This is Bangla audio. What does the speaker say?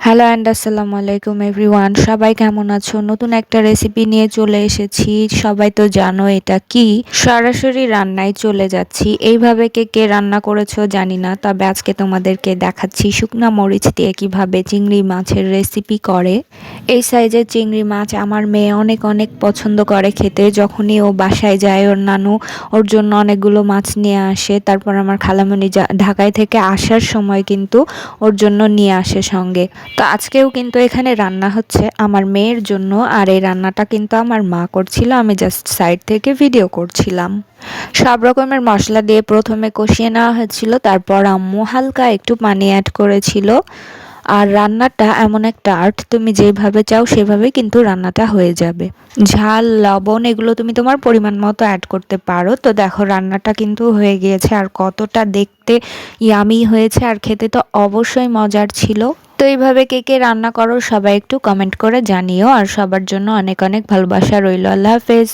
হ্যালো অ্যান্ড আসসালামু আলাইকুম এভরিওয়ান সবাই কেমন আছো? নতুন একটা রেসিপি নিয়ে চলে এসেছি। সবাই তো জানো এটা কি। সরাসরি রান্নায় চলে যাচ্ছি। এইভাবে কে কে রান্না করেছ জানি না, তবে আজকে তোমাদেরকে দেখাচ্ছি শুকনা মরিচ দিয়ে কীভাবে চিংড়ি মাছের রেসিপি করে। এই সাইজের চিংড়ি মাছ আমার মেয়ে অনেক অনেক পছন্দ করে খেতে। যখনই ও বাসায় যায়, ওর নানু ওর জন্য অনেকগুলো মাছ নিয়ে আসে। তারপর আমার খালামণি ঢাকায় থেকে আসার সময় কিন্তু ওর জন্য নিয়ে আসে সঙ্গে। তো আজকেও কিন্তু এখানে রান্না হচ্ছে আমার মেয়ের জন্য, আর এই রান্নাটা কিন্তু আমার মা করছিল, আমি জাস্ট সাইড থেকে ভিডিও করছিলাম। সব রকমের মশলা দিয়ে প্রথমে কষিয়ে নেওয়া হয়েছিল, তারপর আম্মু হালকা একটু পানি অ্যাড করেছিল। আর রান্নাটা এমন একটা আর্ট তুমি যেভাবে চাও সেভাবে কিন্তু রান্নাটা হয়ে যাবে। ঝাল, লবণ, এগুলো তুমি তোমার পরিমাণ মতো অ্যাড করতে পারো। তো দেখো রান্নাটা কিন্তু হয়ে গিয়েছে, আর কতটা দেখতে ইয়ামি হয়েছে, আর খেতে তো অবশ্যই মজার ছিল। তো এইভাবে কে কে রান্না করো সবাই একটু কমেন্ট করে জানিও। আর সবার জন্য অনেক অনেক ভালোবাসা রইল। আল্লাহ হাফেজ।